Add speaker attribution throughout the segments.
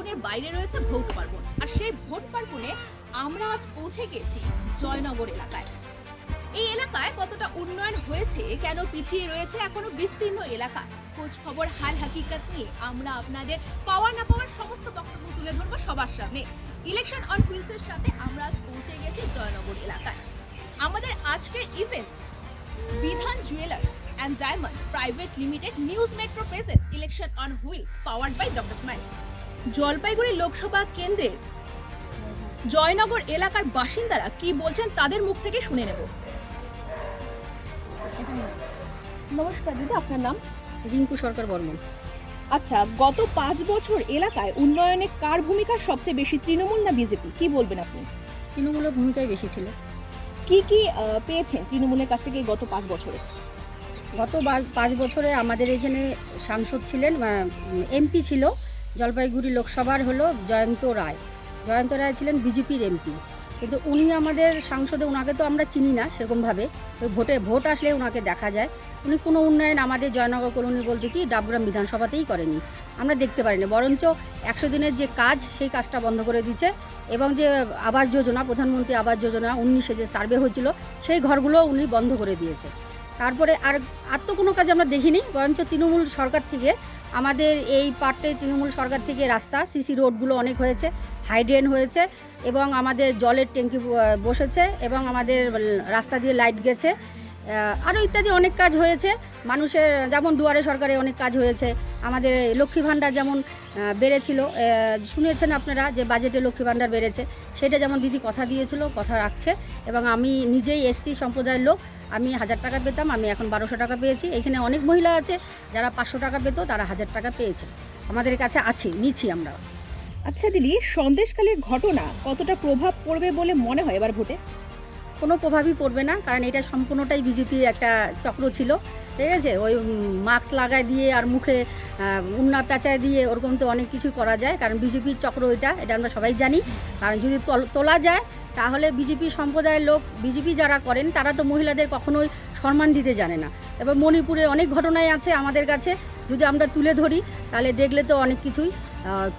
Speaker 1: পার্বণের বাইরে রয়েছে ভৌত পার্বণ। আর সেই ভোট পার্বণে আমরা আজ পৌঁছে গেছি জয়নগর এলাকায়। এই এলাকায় কতটা উন্নয়ন হয়েছে, কেন পিছিয়ে রয়েছে এখনও বিস্তীর্ণ এলাকা? খোঁজ খবর হাল হাকিকত নিয়ে আমরা আপনাদের পাওয়ার না পাওয়ার সমস্ত বক্তব্য তুলে ধরবো সবার সামনে। ইলেকশন অন হুইলসের সাথে আমরা আজ পৌঁছে গেছি জয়নগর এলাকায়। আমাদের আজকের event, Bidhan jewellers and diamond private limited news metro presses election on wheels, powered by doctor smile. Jalpaiguri Lok Sabha কেন্দ্রের জয়নগর এলাকার বাসিন্দারা কি বলছেন তাদের মুখ থেকে শুনে নেব। নমস্কার দিদি আপনার নাম?
Speaker 2: রিঙ্কু সরকার বর্মন।
Speaker 1: আচ্ছা গত পাঁচ বছর এলাকায় উন্নয়নে কার ভূমিকা সবচেয়ে বেশি তৃণমূল না বিজেপি? কি বলবেন আপনি?
Speaker 2: তৃণমূলের ভূমিকাই বেশি ছিল।
Speaker 1: কি কি পেয়েছেন তৃণমূলের কাছ থেকে গত পাঁচ বছরে?
Speaker 2: গত পাঁচ বছরে আমাদের এখানে সাংসদ ছিলেন এমপি ছিল জলপাইগুড়ি লোকসভার হলো জয়ন্ত রায়। জয়ন্ত রায় ছিলেন বিজেপির এমপি। কিন্তু উনি আমাদের সাংসদে ওনাকে তো আমরা চিনি না সেরকমভাবে। ওই ভোটে, ভোট আসলে ওনাকে দেখা যায়। উনি কোনো উন্নয়ন আমাদের জয়নগর কলোনি বলতে কি ডাবগ্রাম বিধানসভাতেই করেনি। আমরা দেখতে পারিনি। বরঞ্চ একশো দিনের যে কাজ, সেই কাজটা বন্ধ করে দিচ্ছে এবং যে আবাস যোজনা, প্রধানমন্ত্রী আবাস যোজনা, উনিশে যে সার্ভে হয়েছিল, সেই ঘরগুলো উনি বন্ধ করে দিয়েছে। তারপরে আর আর তো কোনো কাজ আমরা দেখিনি, বরঞ্চ তৃণমূল সরকার থেকে আমাদের এই পার্টে তৃণমূল সরকার থেকে রাস্তা সিসি রোডগুলো অনেক হয়েছে হাইড্রেন হয়েছে এবং আমাদের জলের ট্যাঙ্কি বসেছে এবং আমাদের রাস্তা দিয়ে লাইট গেছে। আরও ইত্যাদি অনেক কাজ হয়েছে। মানুষের, যেমন দুয়ারে সরকারে অনেক কাজ হয়েছে। আমাদের লক্ষ্মী ভাণ্ডার যেমন বেড়েছিল শুনেছেন আপনারা যে বাজেটে লক্ষ্মী ভাণ্ডার বেড়েছে? সেটা যেমন দিদি কথা দিয়েছিল, কথা রাখছে। এবং আমি নিজেই এসসি সম্প্রদায়ের লোক। আমি হাজার টাকা পেতাম, আমি এখন বারোশো টাকা পেয়েছি। এখানে অনেক মহিলা আছে, যারা পাঁচশো টাকা পেত, তারা হাজার টাকা পেয়েছে। আমাদের কাছে আছে, নিচ্ছি আমরা।
Speaker 1: আচ্ছা দিদি সন্দেশকালের ঘটনা কতটা প্রভাব পড়বে বলে মনে হয় এবার ভোটে?
Speaker 2: কোনো প্রভাবই পড়বে না, কারণ এটা সম্পূর্ণটাই বিজেপির একটা চক্র ছিল, ঠিক আছে? ওই মাস্ক লাগায় দিয়ে আর মুখে উন্না পেঁচায় দিয়ে ওরকম তো অনেক কিছু করা যায়, কারণ বিজেপির চক্র এটা এটা আমরা সবাই জানি। কারণ যদি তল- যায়, তাহলে বিজেপি সম্প্রদায়ের লোক, বিজেপি যারা করেন, তারা তো মহিলাদের কখনোই সম্মান দিতে জানে না। এবার মণিপুরে অনেক ঘটনাই আছে আমাদের কাছে, যদি আমরা তুলে ধরি, তাহলে দেখলে তো অনেক কিছুই।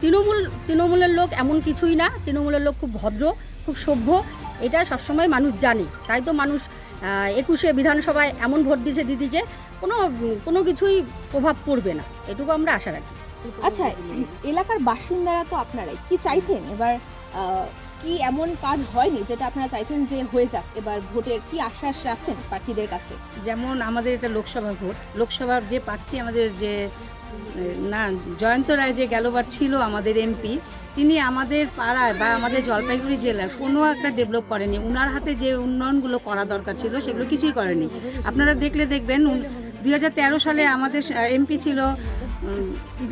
Speaker 2: তৃণমূল, তৃণমূলের লোক এমন কিছুই না, তৃণমূলের লোক খুব ভদ্র, খুব সভ্য এটা সবসময় মানুষ জানে। তাই তো মানুষ একুশে বিধানসভায় এমন ভোট দিয়েছে দিদিকে কোনো কোনো কিছুই প্রভাব পড়বে না। এটুকু আমরা আশা রাখি।
Speaker 1: আচ্ছা এলাকার বাসিন্দারা তো আপনারাই। কি চাইছেন? এবার কি এমন কাজ হয়নি যেটা আপনারা চাইছেন যে হয়ে যাক? এবার ভোটের কি আশ্বাস রাখছেন প্রার্থীদের কাছে?
Speaker 3: যেমন আমাদের এটা লোকসভা ভোট। লোকসভার যে প্রার্থী আমাদের যে না জয়ন্ত রায় যে গেলবার ছিল আমাদের এমপি তিনি আমাদের পাড়ায় বা আমাদের জলপাইগুড়ি জেলার কোনো একটা ডেভেলপ করেনি। উনার হাতে যে উন্নয়নগুলো করা দরকার ছিল সেগুলো কিছুই করেনি। আপনারা দেখলে দেখবেন দু হাজার তেরো সালে আমাদের এমপি ছিল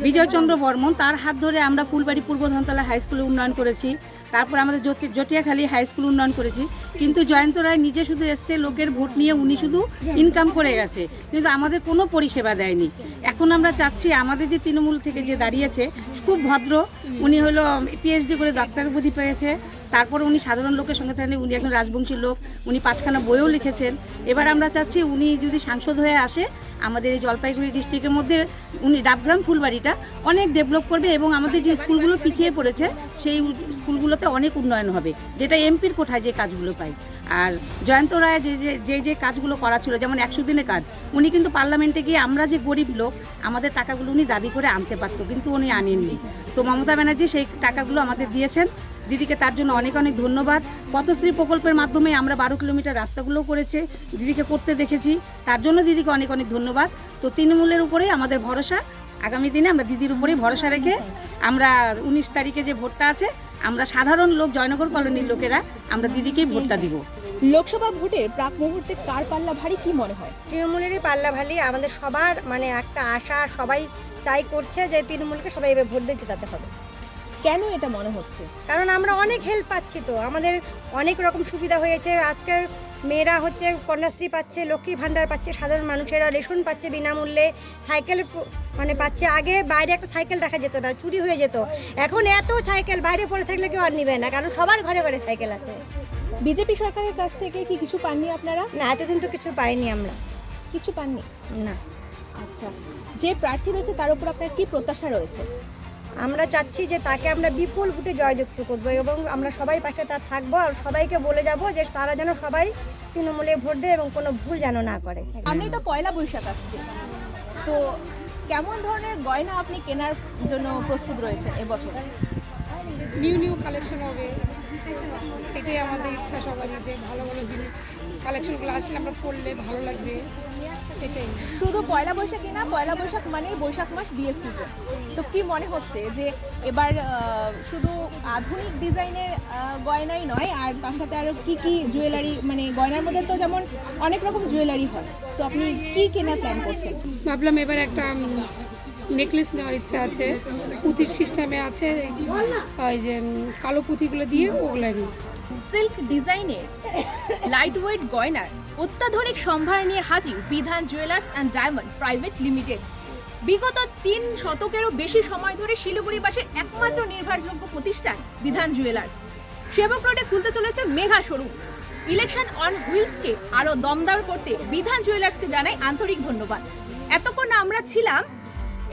Speaker 3: বিজয়চন্দ্র বর্মন, তার হাত ধরে আমরা ফুলবাড়ি পূর্ব ধনতলা হাই স্কুলে উন্নয়ন করেছি। তারপর আমাদের জটি- জটিয়াখালী হাই স্কুল উন্নয়ন করেছি। কিন্তু জয়ন্ত রায় নিজে শুধু এসছে, লোকের ভোট নিয়ে উনি শুধু ইনকাম করে গেছে। কিন্তু আমাদের কোনো পরিষেবা দেয়নি। এখন আমরা চাচ্ছি আমাদের যে তৃণমূল থেকে যে দাঁড়িয়েছে, খুব ভদ্র। উনি হলো পিএইচডি করে ডাক্তার বুদ্ধি পেয়েছে। তারপর উনি সাধারণ লোকের সঙ্গে থাকেন, উনি একজন রাজবংশী লোক, উনি পাঁচখানা বইও লিখেছেন। এবার আমরা চাচ্ছি উনি যদি সাংসদ হয়ে আসে, আমাদের এই জলপাইগুড়ি ডিস্ট্রিক্টের মধ্যে উনি ডাবগ্রাম ফুলবাড়িটা অনেক ডেভেলপ করবে এবং আমাদের যে স্কুলগুলো পিছিয়ে পড়েছে, সেই স্কুলগুলোতে অনেক উন্নয়ন হবে, যেটা এমপির কোঠায় যে কাজগুলো পাই আর জয়ন্ত রায় যে যে যে যে কাজগুলো করা ছিল, যেমন একশো দিনের কাজ, উনি কিন্তু পার্লামেন্টে গিয়ে আমরা যে গরিব লোক, আমাদের টাকাগুলো উনি দাবি করে আনতে পারতো, কিন্তু উনি আনেননি। তো মমতা ব্যানার্জি সেই টাকাগুলো আমাদের দিয়েছেন। দিদিকে তার জন্য অনেক অনেক ধন্যবাদ। পথশ্রী প্রকল্পের মাধ্যমে আমরা বারো কিলোমিটার রাস্তাগুলো করেছে দিদিকে করতে দেখেছি। তার জন্য দিদিকে অনেক অনেক ধন্যবাদ। তো তৃণমূলের উপরেই আমাদের ভরসা আগামী দিনে আমরা দিদির উপরেই ভরসা রেখে আমরা উনিশ তারিখে যে ভোটটা আছে আমরা সাধারণ লোক জয়নগর কলোনির লোকেরা আমরা দিদিকেই ভোটটা দিব।
Speaker 1: লোকসভা ভোটের প্রাক মুহূর্তে কার পাল্লা ভারী কি মনে হয়?
Speaker 4: তৃণমূলেরই পাল্লা ভালি আমাদের সবার মানে একটা আশা সবাই তাই করছে যে তৃণমূলকে সবাই এবার ভোট দিয়ে জেতাতে হবে।
Speaker 1: কেন এটা মনে হচ্ছে?
Speaker 4: কারণ আমরা অনেক হেল্প পাচ্ছি তো। আমাদের অনেক রকম সুবিধা হয়েছে। আজকের মেয়েরা হচ্ছে কন্যাশ্রী পাচ্ছে লক্ষ্মী ভাণ্ডার পাচ্ছে সাধারণ মানুষেরা রেশন পাচ্ছে বিনামূল্যে সাইকেল মানে পাচ্ছে। আগে বাইরে একটা সাইকেল রাখা যেত না চুরি হয়ে যেত। এখন এত সাইকেল বাইরে পড়ে থাকলে কেউ আর নিবে না কারণ সবার ঘরে ঘরে সাইকেল আছে।
Speaker 1: বিজেপি সরকারের কাছ থেকে কি কিছু পাননি আপনারা?
Speaker 4: না এতদিন তো কিছু পাইনি আমরা।
Speaker 1: কিছু পাননি?
Speaker 4: না।
Speaker 1: আচ্ছা। যে প্রার্থী রয়েছে তার উপর আপনার কি প্রত্যাশা রয়েছে?
Speaker 4: আমরা চাচ্ছি যে তাকে আমরা বিপুল ভোটে জয়যুক্ত করব এবং আমরা সবাই পাশে তার থাকব আর সবাইকে বলে যাব যে তারা যেন সবাই তৃণমূলে ভোট দেয় এবং কোনো ভুল যেন না করে।
Speaker 1: সামনেই তো পয়লা বৈশাখ আসছে। তো কেমন ধরনের গয়না আপনি কেনার জন্য প্রস্তুত রয়েছেন এবছর?
Speaker 5: নিউ নিউ কালেকশন হবে। এটাই আমাদের ইচ্ছা সবারই যে ভালো ভালো জিনিস কালেকশনগুলো আসলে আমরা পড়লে ভালো লাগবে এটাই।
Speaker 1: শুধু পয়লা বৈশাখই না পয়লা বৈশাখ মানেই বৈশাখ মাস বিয়ের সিজন তো কি মনে হচ্ছে যে এবার শুধু আধুনিক ডিজাইনের গয়নাই নয় আর তার সাথে আরও কি কি জুয়েলারি মানে গয়নার মধ্যে তো যেমন অনেক রকম জুয়েলারি হয় তো আপনি কি কেনার প্ল্যান করছেন?
Speaker 5: ভাবলাম এবার একটা নেকলেস নেওয়ার ইচ্ছা আছে। পুঁথির সিস্টেমে আছে ওই যে কালো পুঁথিগুলো দিয়ে ওগুলো নিই।
Speaker 1: সিল্ক ডিজাইনের লাইট ওয়েট গয়নার অত্যাধুনিক সম্ভার নিয়ে হাজির Bidhan jewellers and diamond private limited বিগত তিন শতকেরও বেশি সময় ধরে শিলিগুড়িবাসীর একমাত্র নির্ভরযোগ্য প্রতিষ্ঠান বিধান জুয়েলার্স সেবক রোডে খুলতে চলেছে মেঘা শোরুম। ইলেকশন অন হুইলসকে আরও দমদার করতে বিধান জুয়েলার্সকে জানাই আন্তরিক ধন্যবাদ। এতক্ষণ আমরা ছিলাম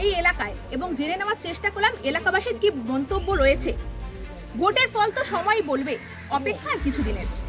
Speaker 1: এই এলাকায় এবং জেনে নেওয়ার চেষ্টা করলাম এলাকাবাসীর কি মন্তব্য রয়েছে। ভোটের ফল তো সময় বলবে। অপেক্ষা আর কিছুদিনের।